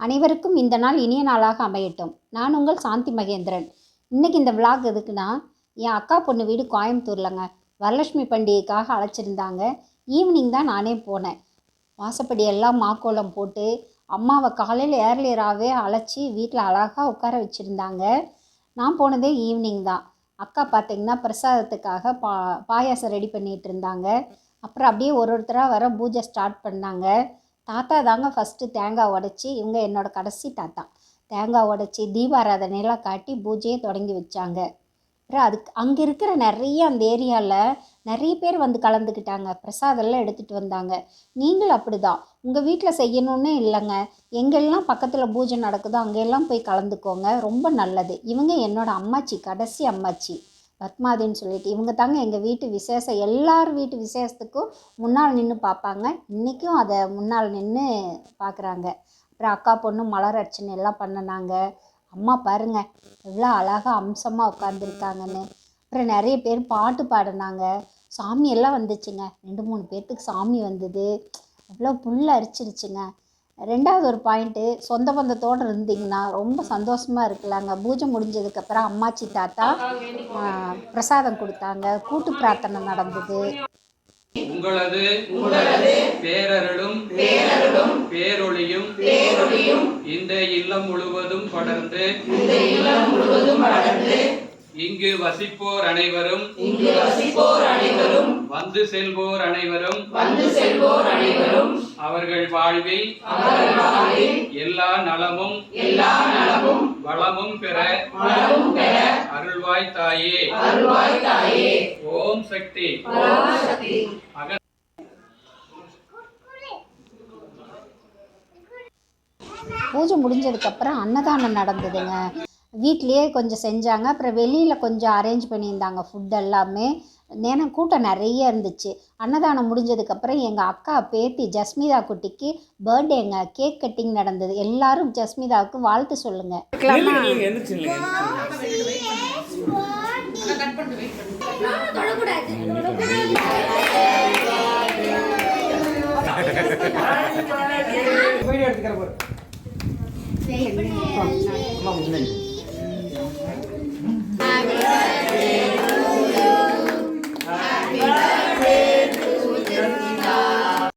அனைவருக்கும் இந்த நாள் இனிய நாளாக அமையட்டும். நான் உங்கள் சாந்தி மகேந்திரன். இன்றைக்கி இந்த விளாக் எதுக்குன்னா என் அக்கா பொண்ணு வீடு கோயம்புத்தூர்லங்க. வரலட்சுமி பண்டிகைக்காக அழைச்சிருந்தாங்க. ஈவினிங் தான் நானே போனேன். வாசப்படி எல்லாம் மாக்கோலம் போட்டு அம்மாவை காலையில் ஏர்லியராகவே அழைச்சி வீட்டில் அழகாக உட்கார வச்சுருந்தாங்க. நான் போனதே ஈவினிங் தான். அக்கா பார்த்திங்கன்னா பிரசாதத்துக்காக பா பாயாசம் ரெடி பண்ணிகிட்டு இருந்தாங்க. அப்புறம் அப்படியே ஒரு ஒருத்தராக வர பூஜை ஸ்டார்ட் பண்ணாங்க. தாத்தா தாங்க ஃபஸ்ட்டு தேங்காய் உடச்சி இவங்க என்னோடய கடைசி தாத்தா. தேங்காய் உடச்சி தீபாராதனையெல்லாம் காட்டி பூஜையை தொடங்கி வச்சாங்க. அப்புறம் அதுக்கு அங்கே இருக்கிற நிறைய அந்த ஏரியாவில் நிறைய பேர் வந்து கலந்துக்கிட்டாங்க. பிரசாதெல்லாம் எடுத்துகிட்டு வந்தாங்க. நீங்களும் அப்படி தான் உங்கள் வீட்டில் செய்யணுன்னே இல்லைங்க. எங்கெல்லாம் பக்கத்தில் பூஜை நடக்குதோ அங்கெல்லாம் போய் கலந்துக்கோங்க. ரொம்ப நல்லது. இவங்க என்னோடய அம்மாச்சி கடைசி அம்மாச்சி. பத்மாதின்னு சொல்லிட்டு இவங்க தாங்க எங்கள் வீட்டு விசேஷம் எல்லார் வீட்டு விசேஷத்துக்கும் முன்னால் நின்று பார்ப்பாங்க இன்றைக்கும் அதை முன்னால் நின்று பார்க்குறாங்க அப்புறம் அக்கா பொண்ணு மலர் அர்ச்சனை எல்லாம் பண்ணினாங்க. அம்மா பாருங்க எவ்வளோ அழகாக அம்சமாக உட்காந்துருக்காங்கன்னு அப்புறம் நிறைய பேர் பாட்டு பாடினாங்க. சாமி எல்லாம் வந்துச்சுங்க. ரெண்டு மூணு பேர்த்துக்கு சாமி வந்தது. அவ்வளோ புல் அரிச்சிருச்சுங்க. ரெண்டாவது ஒரு பாயிண்ட்டு சொந்த பந்தத்தோடு இருந்தீங்கன்னா ரொம்ப சந்தோஷமாக இருக்கலாங்க. பூஜை முடிஞ்சதுக்கப்புறம் அம்மாச்சி தாத்தா பிரசாதம் கொடுத்தாங்க. கூட்டு பிரார்த்தனை நடந்தது. உங்களது உங்களது பேரருளும் பேரருளும் பேரொளியும் பேரொளியும் இந்த இல்லம் முழுவதும் படர்ந்து இந்த இல்லம் முழுவதும் படர்ந்து இங்கு வசிப்போர் அனைவரும் இங்கு வசிப்போர் அனைவரும் வந்து செல்வோர் அனைவரும் வந்து செல்வோர் அனைவரும் அவர்கள் வாழ்வில் எல்லா நலமும் எல்லா நலமும் வளமும் பெற வளமும் பெற அருள்வாய் தாயே. அருள்வாய் தாயே. ஓம் சக்தி. அக பூஜை முடிஞ்சதுக்கப்புறம் அன்னதானம் நடந்ததுங்க. வீட்லேயே கொஞ்சம் செஞ்சாங்க. அப்புறம் வெளியில் கொஞ்சம் அரேஞ்ச் பண்ணியிருந்தாங்க ஃபுட் எல்லாமே. நேரம் கூட்டம் நிறைய இருந்துச்சு. அன்னதானம் முடிஞ்சதுக்கப்புறம் எங்கள் அக்கா பேத்தி ஜஸ்மிதா குட்டிக்கு பர்த்டேங்க கேக் கட்டிங் நடந்தது. எல்லாரும் ஜஸ்மிதாவுக்கு வாழ்த்து இல்லைங்க வீடியோ